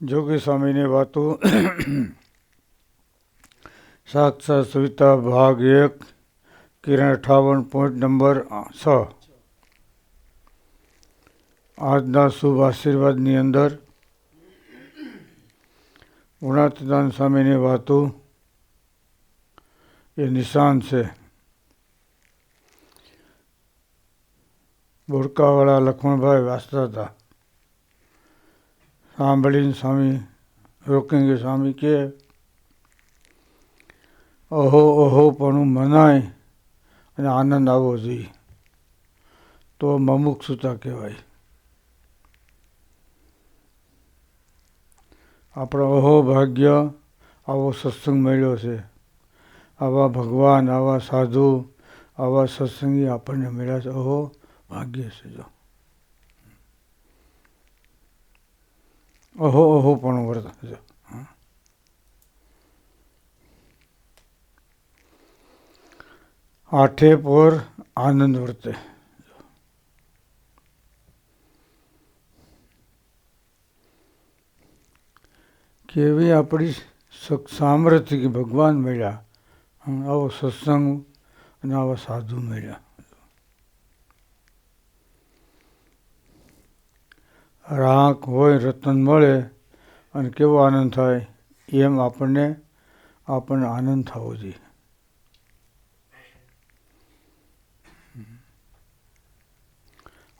જોગી સ્વામીની વાતો સાક્ષાત સવિતા ભાગ એક, કિરણ અઠાવન પોઈન્ટ નંબર છ. આજના શુભ આશીર્વાદની અંદર ગુણાતીતાન સ્વામીની વાતો એ નિશાન છે. બોરકાવાળા લખમણભાઈ વાંચતા હતા. સાંભળીને સ્વામી, રોકીંગે સ્વામી કે, અહો અહો, પણ મનાય અને આનંદ આવવો જોઈએ તો મમુક્ષુતા કહેવાય. આપણો અહો ભાગ્ય આવો સત્સંગ મળ્યો છે. આવા ભગવાન, આવા સાધુ, આવા સત્સંગી આપણને મળ્યા છે. અહો, ભાગ્ય છે જો. અહો અહો પણ વર્ત જો આઠે પર આનંદ વર્તે. કેવી આપણી સામર્થ્ય ભગવાન મળ્યા આવો સત્સંગ, અને આવા સાધુ મળ્યા. રાખ હોય, રતન મળે અને કેવો આનંદ થાય, એમ આપણને આપણને આનંદ થવો જોઈએ.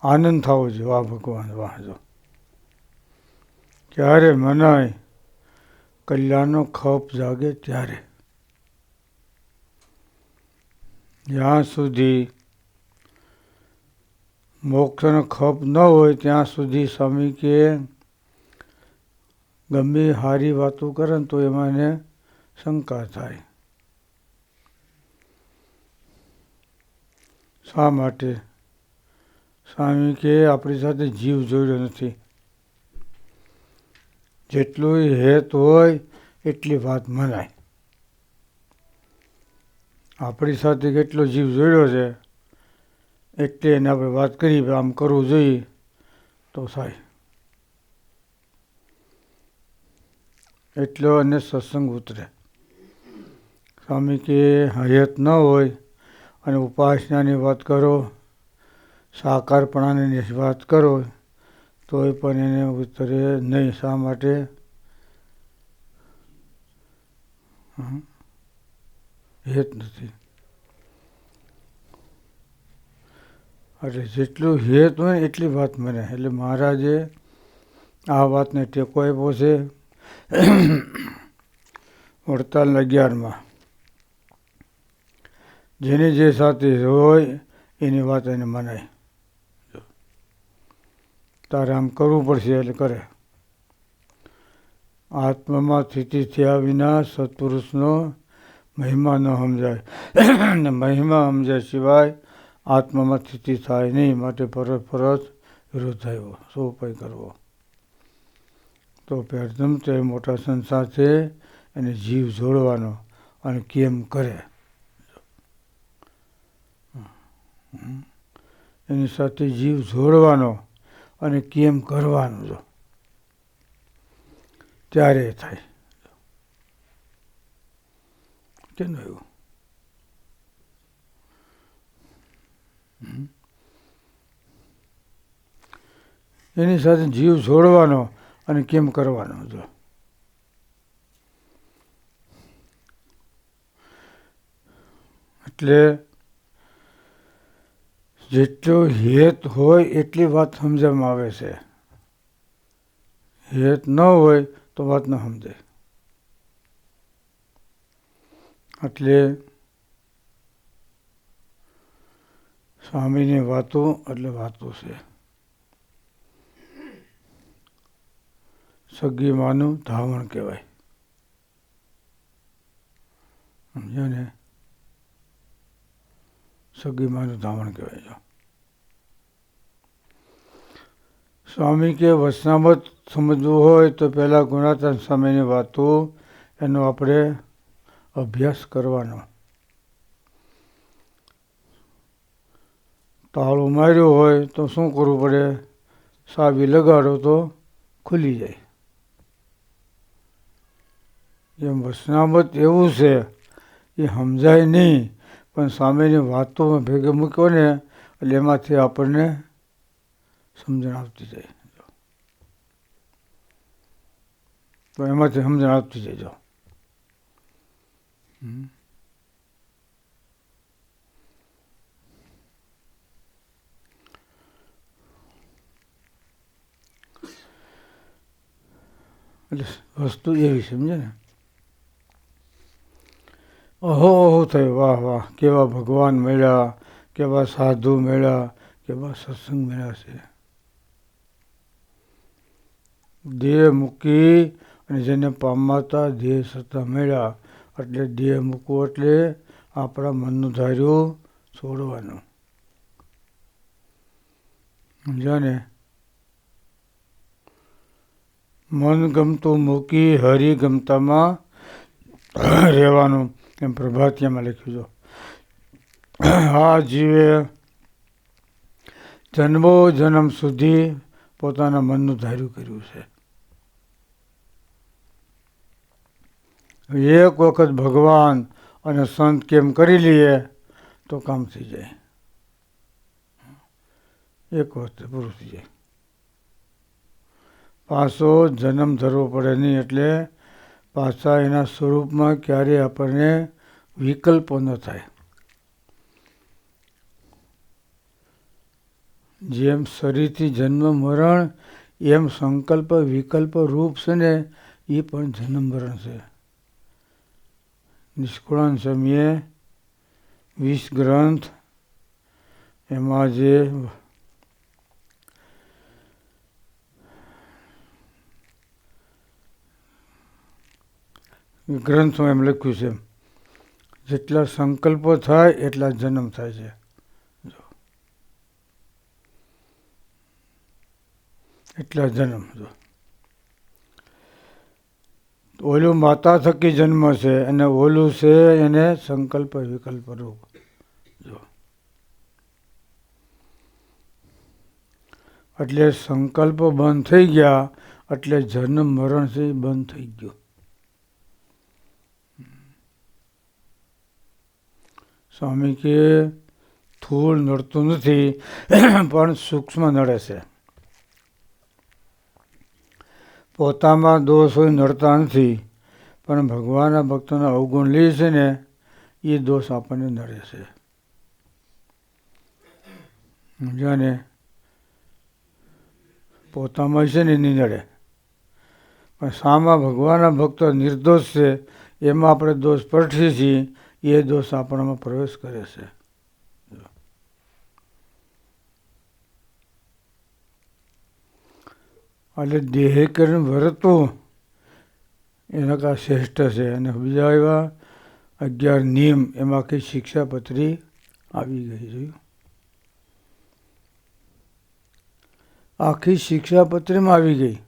આનંદ થવો જોઈએ, વાહ ભગવાન, વાહ, જો. ક્યારે મનાય, કલ્યાણનો ખપ જાગે ત્યારે. જ્યાં સુધી મોક્ષનો ખપ ન હોય ત્યાં સુધી સ્વામી કે ગમે સારી વાતો કરે તો એમાં એને શંકા થાય. શા માટે? સ્વામી કે આપણી સાથે જીવ જોડ્યો નથી. જેટલું હેત હોય એટલી વાત મનાય. આપણી સાથે કેટલો જીવ જોડ્યો છે? એટલે એને આપણે વાત કરી આમ કરવું જોઈએ, તો થાય. એટલો અને સત્સંગ ઉતરે. સ્વામી કે હયત ન હોય અને ઉપાસનાની વાત કરો, સાકારપણાની વાત કરો, તોય પણ એને ઉતરે નહીં. શા માટે? હેત નથી. એટલે જેટલું હેત હોય એટલી વાત મને. એટલે મહારાજે આ વાતને ટેકો આપ્યો છે વડતાલ અગિયારમાં. જેની જે સાથે હોય એની વાત એને મનાય. તારે આમ કરવું પડશે એટલે કરે. આત્મામાં સ્થિતિ થયા વિના સત્પુરુષનો મહિમા ન સમજાય. ને મહિમા સમજાય સિવાય આત્મામાં સ્થિતિ થાય નહીં, માટે પરત પરત વિરોધ થયો શું ઉપાય કરવો? તો પ્રથમ તે મોટા સંસાર છે, એને જીવ જોડવાનો. અને કેમ કરે? એની સાથે જીવ જોડવાનો અને કેમ કરવાનો જો? ત્યારે થાય. કેમ એવું એની સાથે જીવ જોડવાનો અને કેમ કરવાનો જો. એટલે જેટલો હેત હોય એટલી વાત સમજવામાં આવે છે. હેત ન હોય તો વાત ન સમજાય. એટલે સ્વામીની વાતો એટલે વાતો છે. સગી માનું ધાવણ કહેવાય. સમજો ને? સગી માનું ધાવણ કહેવાય છે સ્વામી કે વસનામત સમજવું હોય તો પહેલાં ગુણાતન સ્વામીની વાતો એનો આપણે અભ્યાસ કરવાનો. તાળું માર્યું હોય તો શું કરવું પડે? સાવી લગાડો તો ખુલી જાય. એમ વસનામત એવું છે એ સમજાય નહીં, પણ સામેની વાતોમાં ભેગે મૂક્યો ને, એટલે એમાંથી આપણને સમજણ આવતી જાય. તો એમાંથી સમજણ આવતી જાય, જો. એટલે વસ્તુ એવી સમજે ને? ઓહો ઓહો થયું. વાહ વાહ. કેવા ભગવાન મળ્યા, કેવા સાધુ મળ્યા, કેવા સત્સંગ મળ્યા છે. દેહ મૂકી અને જેને પામતા દેહ સત્તા મળ્યા, એટલે દેહ મૂકવું એટલે આપણા મનનું ધાર્યું છોડવાનું. સમજ્યા ને મન ગમતું મૂકી હરિ ગમતામાં રહેવાનું. એમ પ્રભાતિયામાં લખ્યું છે. આ જીવે જન્મો જન્મ સુધી પોતાના મનનું ધાર્યું કર્યું છે. એક વખત ભગવાન અને સંત કેમ કરી લઈએ તો કામ થઈ જાય. એક વખત પૂરું થઈ જાય. પાછો જન્મ ધરવો પડે નહીં એટલે પાછા એના સ્વરૂપમાં ક્યારેય આપણને વિકલ્પો ન થાય. જેમ શરીરથી જન્મ મરણ, એમ સંકલ્પ, વિકલ્પ, રૂપ છે ને, એ પણ જન્મ મરણ છે. નિષ્કુળાન સમયે વીસ ગ્રંથ, એમાં જે ગ્રંથમાં એમ લખ્યું છે, જેટલા સંકલ્પો થાય એટલા જન્મ થાય છે. એટલા જન્મ, જો. ઓલું માતા થકી જન્મ છે અને ઓલું છે એને સંકલ્પ વિકલ્પ રૂપ. જો. એટલે સંકલ્પ બંધ થઈ ગયા, એટલે જન્મ મરણ છે બંધ થઈ ગયું. સ્વામી કે સ્થૂળ નડતું નથી, પણ સૂક્ષ્મ નડે છે. પોતામાં દોષ હોય નડતા નથી, પણ ભગવાનના ભક્તોના અવગુણ લે છે ને, એ દોષ આપણને નડે છે. સમજ્યા પોતામાં છે ને નહીં નડે. પણ સામા ભગવાનના ભક્તો નિર્દોષ છે, એમાં આપણે દોષ પરઠીએ છીએ એ દોષ આપણામાં પ્રવેશ કરે છે. એટલે દેહકરણ વર્તવું એના કા શ્રેષ્ઠ છે. અને બીજા એવા અગિયાર નિયમ એમાં કઈ શિક્ષાપત્રી આવી ગઈ છે. આખી શિક્ષાપત્રીમાં આવી ગઈ.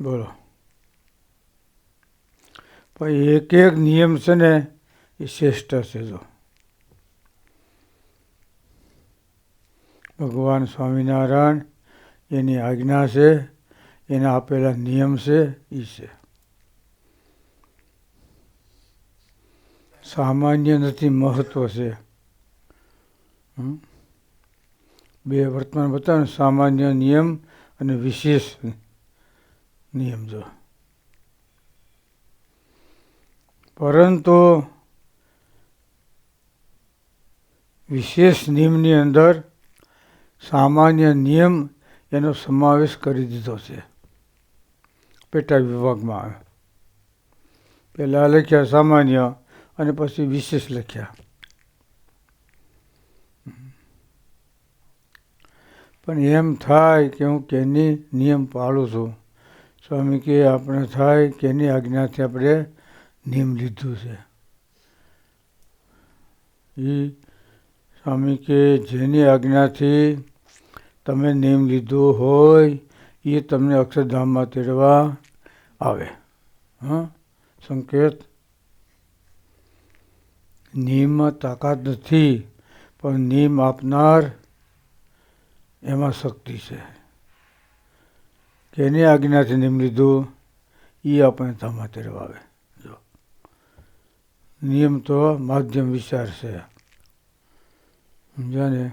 બોલો. પણ એક એક નિયમ છે ને એ શ્રેષ્ઠ છે જો. ભગવાન સ્વામિનારાયણ એની આજ્ઞા છે, એના આપેલા નિયમ છે એ છે. સામાન્ય નથી, મહત્વ છે. બે વર્તમાન બતાવે સામાન્ય નિયમ અને વિશેષ નિયમ જો. પરંતુ વિશેષ નિયમની અંદર સામાન્ય નિયમ એનો સમાવેશ કરી દીધો છે. પેટા વિભાગમાં આવે. પહેલાં લખ્યા સામાન્ય અને પછી વિશેષ લખ્યા. પણ એમ થાય કે હું કેની નિયમ પાળું છું? સ્વામી કે, આપણે થાય કેની આજ્ઞાથી આપણે નિયમ લીધું છે. એ સ્વામી કે જેની આજ્ઞાથી તમે નિયમ લીધું હોય એ તમને અક્ષરધામમાં તેડવા આવે. હા? સંકેત? નિયમમાં તાકાત નથી, પણ નિયમ આપનાર એમાં શક્તિ છે. કેની આજ્ઞાથી નિયમ લીધું? એ આપણે ધામા તેડવા જો નિયમ તો માધ્યમ વિચાર છે. સમજાને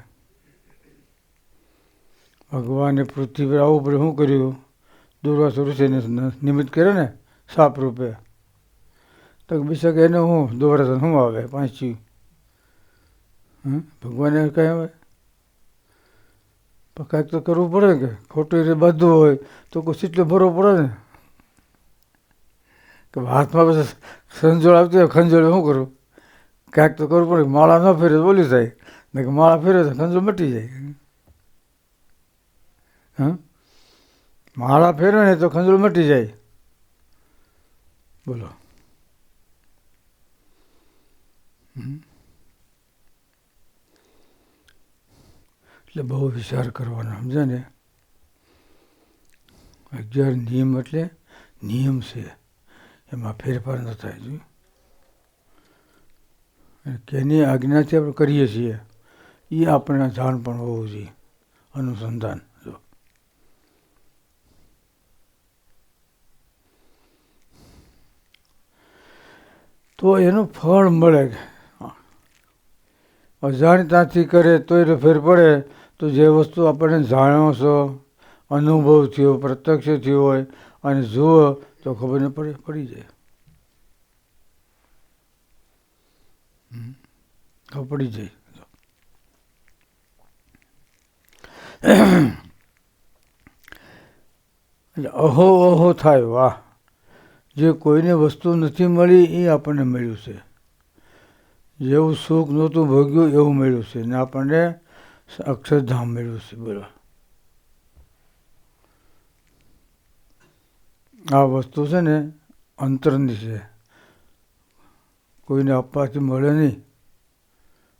ભગવાને પૃથ્વી પર આવું પડે શું કર્યું? દુર્વાસુ ઋષિને નિમિત્ત કર્યો ને? સાપ રૂપે. તો બીજા કે એને હું દોરાસન શું આવે? પાંચી ભગવાને કહે પણ કાંઈક તો કરવું પડે કે ખોટી રીતે બધું હોય તો કોઈ સીટલો ભરવો પડે ને? કે હાથમાં પછી ખંજોળ આવતી હોય, ખંજોળ શું કરું? કાંઈક તો કરવું પડે, માળા ન ફેરે તો બોલી થાય. ને કે માળા ફેરે તો ખંજોળ મટી જાય. હા? માળા ફેરે ને તો ખંજોળ મટી જાય. બોલો. એટલે બહુ વિચાર કરવાનો સમજે ને? અગિયાર નિયમ એટલે નિયમ છે. એમાં ફેરફાર ન થાય જોઈએ કેની આજ્ઞાથી આપણે કરીએ છીએ, એ આપણને જાણ પણ હોવું જોઈએ, અનુસંધાન, જો. તો એનું ફળ મળે. અજાણતાથી કરે તો એ ફેર પડે, તો જે વસ્તુ આપણને જાણો છો, અનુભવ થયો, પ્રત્યક્ષ થયો હોય, અને જુઓ તો ખબર ન પડે પડી જાય. ખબર પડી જાય. એટલે અહો અહો થાય વાહ. જે કોઈને વસ્તુ નથી મળી એ આપણને મળ્યું છે. જેવું સુખ નહોતું ભોગ્યું એવું મળ્યું છે. ને આપણને અક્ષરધામ મળ્યું છે બોલો. આ વસ્તુ છે ને અંતરની છે. કોઈને આપવાથી મળે નહીં.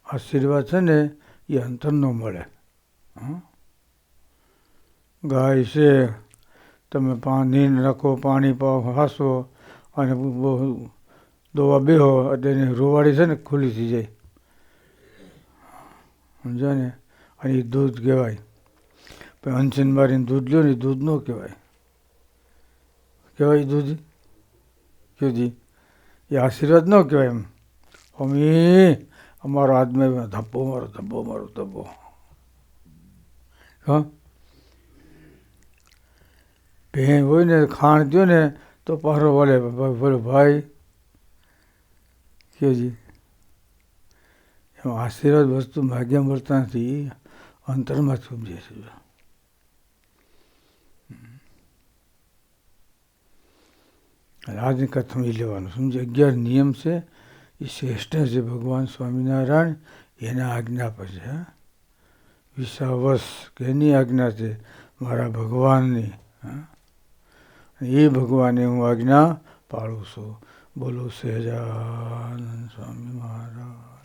આશીર્વાદ છે ને એ અંતરનો મળે. ગાય છે, તમે પાણી રાખો, પાણી પાવ, હાસો અને દોવા બેહો એની રોવાડી છે ને ખુલ્લી થઈ જાય. સમજો ને? અને એ દૂધ કહેવાય. પણ અંચન મારીને દૂધ લ્યો ને દૂધ ન કહેવાય. કહેવાય દૂધ કયોજી એ આશીર્વાદ ન કહેવાય એમ. અમી અમારો આદમી ધબ્બો, મારો ધબ્બો મારો ધબ્બો. હા? ભેં હોય ને, ખાણ દો ને, તો પારો વળે ભલે ભાઈ. કહેજી એમાં આશીર્વાદ વસ્તુ ભાગ્ય મળતા નથી. અંતરમાં સમજે છે. આજની કથામાં એ લેવાનું. સમજે અગિયાર નિયમ છે. એ શ્રેષ્ઠ છે ભગવાન સ્વામિનારાયણ. એના આજ્ઞા પર છે વિશ્વાવસ કે એની આજ્ઞા છે? મારા ભગવાનની એ ભગવાને હું આજ્ઞા પાળું છું. બોલો સહેજાનંદ સ્વામી મહારાજ.